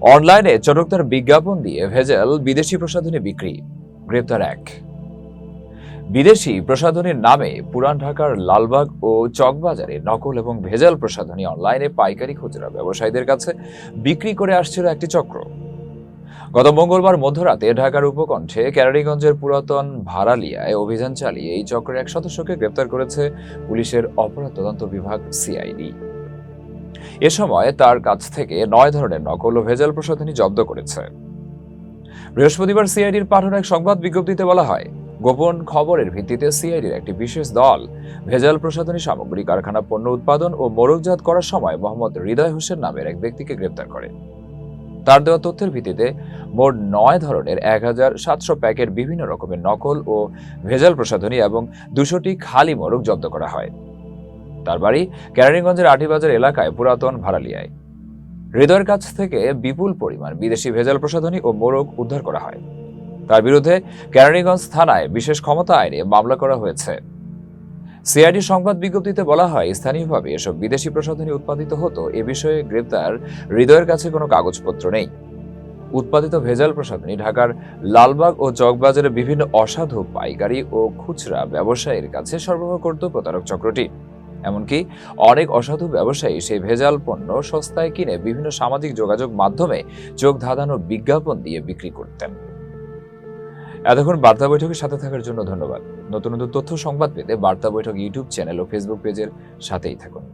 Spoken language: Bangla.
অনলাইনে চটকদার বিজ্ঞাপন দিয়ে ভেজাল বিদেশি প্রসাধনী বিক্রি, গ্রেপ্তার এক। বিদেশি প্রসাধনীর নামে পুরান ঢাকার লালবাগ ও চকবাজারে নকল এবং ভেজাল প্রসাধনী অনলাইনে পাইকারি খুচরা ব্যবসায়ীদের কাছে বিক্রি করে আসছিল একটি চক্র। গত মঙ্গলবার মধ্যরাতে ঢাকার উপকণ্ঠে ক্যারারিগঞ্জের পুরাতন ভাড়ালিয়ায় অভিযান চালিয়ে এই চক্রের এক সদস্যকে গ্রেপ্তার করেছে পুলিশের অপরাধ তদন্ত বিভাগ সিআইডি। এ সময় তার কাছ থেকে নয় ধরনের নকল ও ভেজাল প্রসাধনী জব্দ করেছে। বৃহস্পতিবার সিআইডির পাঠানো এক সংবাদ বিজ্ঞপ্তিতে বলা হয়, গোপন খবরের ভিত্তিতে সিআইডির একটি বিশেষ দল ভেজাল প্রসাধনী সামগ্রী, কারখানা, পণ্য উৎপাদন ও মোড়কজাত করার সময় মোহাম্মদ হৃদয় হোসেন নামের এক ব্যক্তিকে গ্রেপ্তার করে। তার দেওয়া তথ্যের ভিত্তিতে মোট নয় ধরনের এক হাজার সাতশো প্যাকেট বিভিন্ন রকমের নকল ও ভেজাল প্রসাধনী এবং দুশোটি খালি মোড়ক জব্দ করা হয়। তার বাড়ি ক্যারানিগঞ্জের আটিবাজার এলাকায় পুরাতন ভাড়ালিয়ায়। হৃদয়ের কাছ থেকে বিপুল পরিমাণ বিদেশি ভেজাল প্রসাধনী ও মোড়ক উদ্ধার করা হয়। তার বিরুদ্ধে ক্যারানিগঞ্জ থানায় বিশেষ ক্ষমতা আইনে মামলা করা হয়েছে। সিআইডি সংবাদ বিজ্ঞপ্তিতে বলা হয়, স্থানীয়ভাবে এসব বিদেশি প্রসাধনী উৎপাদিত হতো। এ বিষয়ে গ্রেপ্তার হৃদয়ের কাছে কোনো কাগজপত্র নেই। উৎপাদিত ভেজাল প্রসাধনী ঢাকার লালবাগ ও চকবাজারে বিভিন্ন অসাধু পাইকারি ও খুচরা ব্যবসায়ীর কাছে সরবরাহ করত প্রতারক চক্রটি। এমনকি অনেক অসাধু ব্যবসায়ী সেই ভেজাল পণ্য সস্তায় কিনে বিভিন্ন সামাজিক যোগাযোগ মাধ্যমে চোখ ধাঁধানো বিজ্ঞাপন দিয়ে বিক্রি করতেন। এতক্ষণ বার্তা বৈঠকের সাথে থাকার জন্য ধন্যবাদ। নতুন নতুন তথ্য সংবাদ পেতে বার্তা বৈঠক ইউটিউব চ্যানেল ও ফেসবুক পেজের সাথেই থাকুন।